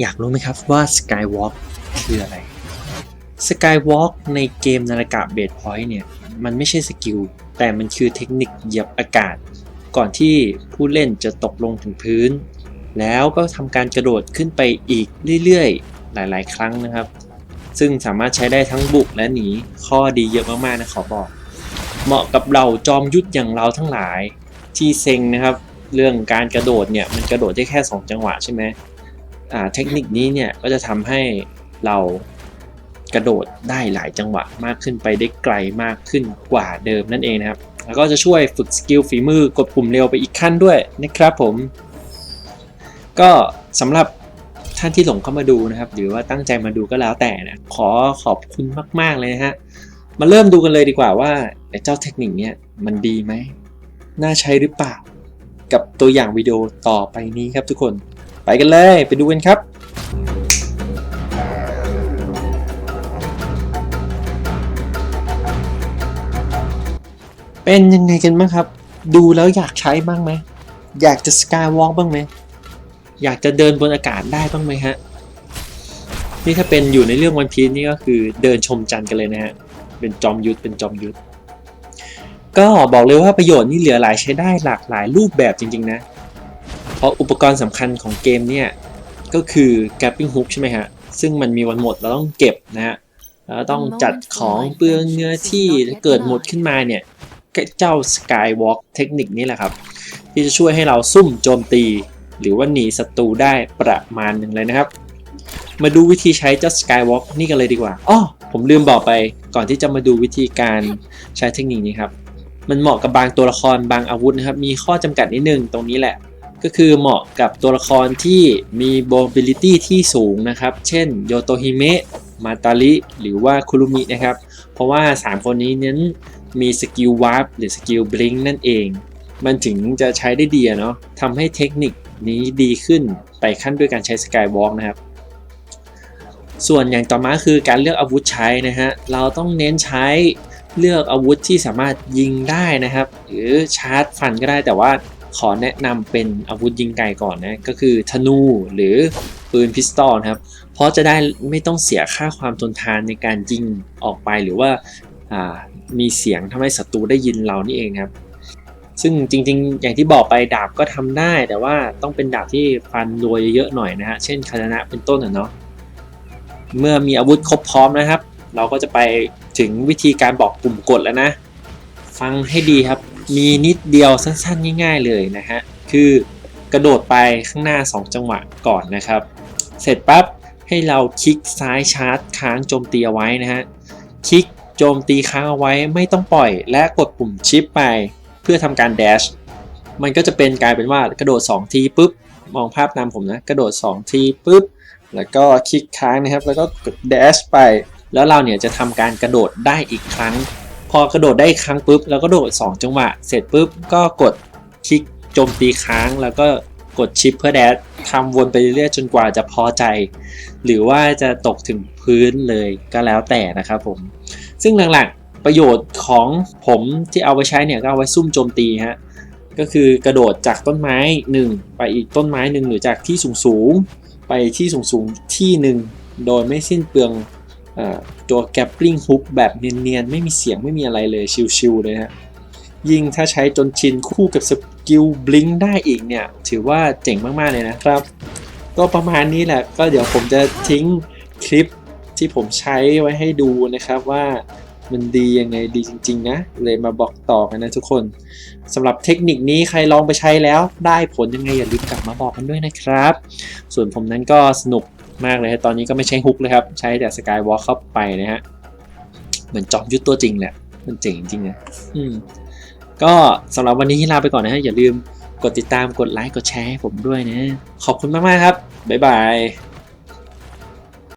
อยากรู้ไหมครับว่า Skywalk คืออะไร Skywalk ในเกมนาฬิกาเบดพอยต์เนี่ย มันไม่ใช่สกิล แต่มันคือเทคนิคเหยียบอากาศ ก่อนที่ผู้เล่นจะตกลงถึงพื้น แล้วก็ทำการกระโดดขึ้นไปอีกเรื่อยๆ หลายๆ ครั้งนะครับ ซึ่งสามารถใช้ได้ทั้งบุกและหนี ข้อดีเยอะมากๆนะขอบอก เหมาะกับเราจอมยุทธอย่างเราทั้งหลาย ที่เซ็งนะครับ เรื่องการกระโดดเนี่ยมันกระโดดได้แค่ 2 จังหวะใช่ไหมอ่าเทคนิคนี้เนี่ยก็จะทำให้เรากระโดดได้หลายจังหวะมากขึ้นไปได้ไกลมากขึ้นกว่าเดิมนั่นเองนะครับ แล้วก็จะช่วยฝึกสกิลฝีมือกดปุ่มเร็วไปอีกขั้นด้วยนะครับผม ก็สำหรับท่านที่หลงเข้ามาดูนะครับ หรือว่าตั้งใจมาดูก็แล้วแต่นะขอขอบคุณมาก ๆ เลยนะฮะ มาเริ่มดูกันเลยดีกว่าว่าไอ้เจ้าเทคนิคเนี้ยมันดีไหม น่าใช้หรือเปล่า กับตัวอย่างวิดีโอต่อไปนี้ครับทุกคน ไปกันเลยไปดูกันครับเป็นยังไงกันบ้างครับ ดูแล้วอยากใช้บ้างไหม อยากจะสกายวอล์กบ้างไหม อยากจะเดินบนอากาศได้บ้างไหมฮะ นี่ถ้าเป็นอยู่ในเรื่องวันพี e นี่ก็คือเดินชมจันทร์กันเลยนะฮะ เป็นจอมยุทธเป็นจอมยุทธ ก็บอกเลยว่าประโยชน์นี่เหลือหลายใช้ได้หลากหลายรูปแบบจริงๆนะ เพราะอุปกรณ์สำคัญของเกมเนี่ย ก็คือ grappling hook ใช่ไหมฮะ ซึ่งมันมีวันหมดเราต้องเก็บนะฮะแล้วต้องจัดของเปลืองเนื้อที่เกิดหมดขึ้นมาเนี่ย เจ้า skywalk เทคนิคนี้แหละครับ ที่จะช่วยให้เราซุ่มโจมตี หรือว่าหนีศัตรูได้ประมาณหนึ่งเลยนะครับ มาดูวิธีใช้เจ้า skywalk นี่กันเลยดีกว่าอ้อผมลืมบอกไปก่อนที่จะมาดูวิธีการใช้เทคนิคนี้ครับ มันเหมาะกับบางตัวละครบางอาวุธนะครับ มีข้อจำกัดนิดนึงตรงนี้แหละ ก็คือเหมาะกับตัวละครที่มี mobility ที่สูงนะครับ เช่นโยโตฮิเมะมาตาริหรือว่าคุรุมินะครับ เพราะว่า 3 คนนี้นั้นมีสกิลวาร์ปหรือสกิลบลิงนั่นเอง มันถึงจะใช้ได้ดีเนาะทำให้เทคนิคนี้ดีขึ้นไปขั้นด้วยการใช้สกายวอล์กนะครับ ส่วนอย่างต่อมาคือการเลือกอาวุธใช้นะฮะ เราต้องเน้นใช้ เลือกอาวุธที่สามารถยิงได้นะครับ หรือชาร์จฟันก็ได้แต่ว่าขอแนะนำเป็นอาวุธยิงไกลก่อนนะก็คือธนูหรือปืนพิสตอลครับ เพราะจะได้ไม่ต้องเสียค่าความทนทานในการยิงออกไปหรือว่าามีเสียงทำให้ศัตรูได้ยินเรานี่เองครับ ซึ่งจริงๆ อย่างที่บอกไปดาบก็ทำได้ แต่ว่าต้องเป็นดาบที่ฟันรวยเยอะหน่อยนะฮะเช่นคานะเป็นต้นอะเนาะเมื่อมีอาวุธครบพร้อมนะครับ เราก็จะไปถึงวิธีการบอกปุ่มกดแล้วนะ ฟังให้ดีครับ มีนิดเดียวสั้นๆ ง่าย ๆ เลยนะฮะ คือกระโดดไปข้างหน้า 2 จังหวะก่อนนะครับ เสร็จปั๊บให้เราคลิกซ้ายชาร์จค้างโจมตีเอาไว้นะฮะ คลิกโจมตีค้างเอาไว้ไม่ต้องปล่อยและกดปุ่มชิปไป เพื่อทำการแดช มันก็จะเป็นกลายเป็นว่ากระโดด 2 ทีปุ๊บมองภาพนำผมนะ กระโดด 2 ทีปุ๊บแล้วก็คลิกค้างนะครับ แล้วก็กดแดชไป แล้วเราเนี่ยจะทำการกระโดดได้อีกครั้ง พอกระโดดได้อีกครั้งปุ๊บแล้วก็โดด 2 จังหวะ เสร็จปุ๊บก็กดคลิกโจมตีค้างแล้วก็กดชิปเพื่อแดชทำวนไปเรื่อยๆจนกว่าจะพอใจ หรือว่าจะตกถึงพื้นเลยก็แล้วแต่นะครับผมซึ่งหลักๆประโยชน์ของผมที่เอาไว้ใช้เนี่ยก็เอาไว้ซุ่มโจมตีฮะก็คือกระโดดจากต้นไม้หนึ่งไปอีกต้นไม้หนึ่งหรือจากที่สูงๆไปที่สูงๆที่หนึ่งโดยไม่สิ้นเปลือง ตัวแกปลิงฮุกแบบเนียนๆ ไม่มีเสียงไม่มีอะไรเลยชิวๆเลยฮะยิ่งถ้าใช้จนชินคู่กับสกิลบลิงได้อีกเนี่ย ถือว่าเจ๋งมากๆเลยนะครับ ก็ประมาณนี้แหละ ก็เดี๋ยวผมจะทิ้งคลิปที่ผมใช้ไว้ให้ดูนะครับว่ามันดียังไงดีจริง ๆ นะ เลยมาบอกต่อกันนะทุกคนสำหรับเทคนิคนี้ใครลองไปใช้แล้วได้ผลยังไงอย่าลืมกลับมาบอกกันด้วยนะครับ ส่วนผมนั้นก็สนุก มากเลยตอนนี้ก็ไม่ใช้ฮุกเลยครับ ใช้แต่สกายวอล์กเข้าไปนะฮะ เหมือนจอมยุทธตัวจริงแหละ มันเจ๋งจริงนะอืมก็สำหรับวันนี้ลาไปก่อนนะฮะ อย่าลืมกดติดตามกดไลค์กดแชร์ให้ผมด้วยนะ ขอบคุณมาก ๆ ครับ บ๊ายบาย